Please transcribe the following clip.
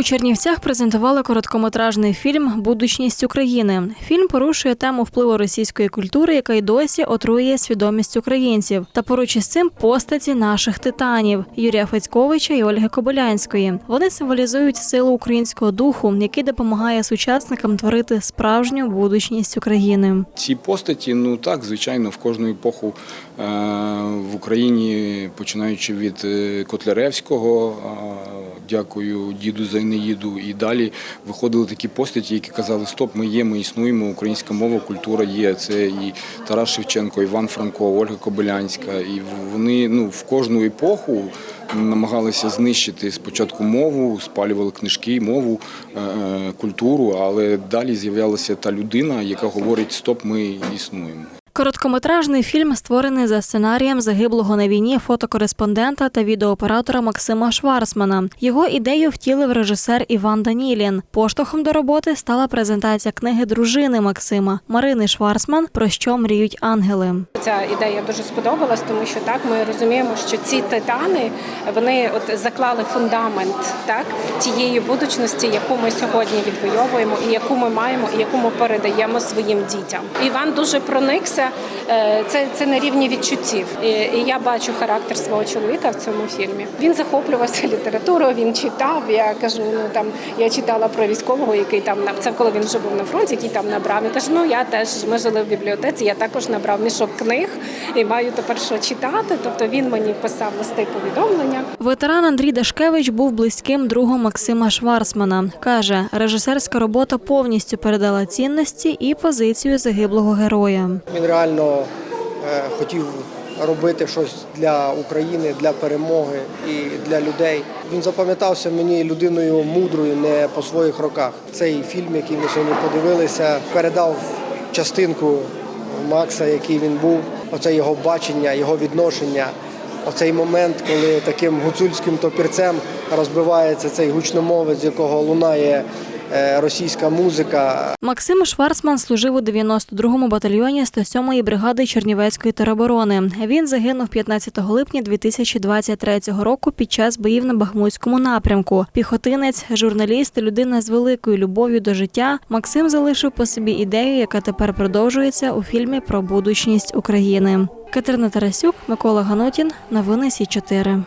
У Чернівцях презентували короткометражний фільм Будучність України. Фільм порушує тему впливу російської культури, яка й досі отруює свідомість українців, та поруч із цим постаті наших титанів Юрія Федьковича і Ольги Кобилянської. Вони символізують силу українського духу, який допомагає сучасникам творити справжню будучність України. Ці постаті, ну так, звичайно, в кожну епоху е, в Україні, починаючи від е, Котляревського, е, дякую діду за Енеїду, і далі виходили такі постаті, які казали: Стоп, ми є, ми існуємо, українська мова, культура є. Це і Тарас Шевченко, Іван Франко, Ольга Кобилянська. І вони ну, в кожну епоху намагалися знищити спочатку мову, спалювали книжки, мову, е, е, культуру, але далі з'являлася та людина, яка говорить Стоп, ми існуємо. Короткометражний фільм створений за сценарієм загиблого на війні фотокореспондента та відеооператора Максима Шварцмана. Його ідею втілив режисер Іван Данілін. Поштовхом до роботи стала презентація книги дружини Максима Марини Шварцман Про що мріють ангели. Ця ідея дуже сподобалась, тому що так ми розуміємо, що ці титани вони от заклали фундамент так тієї будучності, яку ми сьогодні відвоюємо, і яку ми маємо, і яку ми передаємо своїм дітям. Іван дуже проникся. Е, Це, це на рівні відчуттів. І, і я бачу характер свого чоловіка в цьому фільмі. Він захоплювався літературою, він читав. Я кажу, ну там я читала про військового, який там на- це коли він вже був на фронті, який там набрав. Він каже, ну я теж ми жили в бібліотеці. Я також набрав мішок книг і маю тепер що читати. Тобто він мені писав листи повідомлення. Ветеран Андрій Дашкевич був близьким другом Максима Шварцмана. Каже, режисерська робота повністю передала цінності і позицію загиблого героя. Він реально е, хотів робити щось для України, для перемоги і для людей. Він запам'ятався мені людиною мудрою не по своїх роках. Цей фільм, який ми сьогодні подивилися, передав частинку Макса, який він був. Оце його бачення, його відношення. Оцей момент, коли таким гуцульським топірцем розбивається цей гучномовець, якого лунає російська музика. Максим Шварцман служив у 92-му батальйоні 107-ї бригади Чернівецької тероборони. Він загинув 15 липня 2023 року під час боїв на Бахмутському напрямку. Піхотинець, журналіст, людина з великою любов'ю до життя. Максим залишив по собі ідею, яка тепер продовжується у фільмі про будучність України. Катерина Тарасюк, Микола Ганутін. Новини Сі 4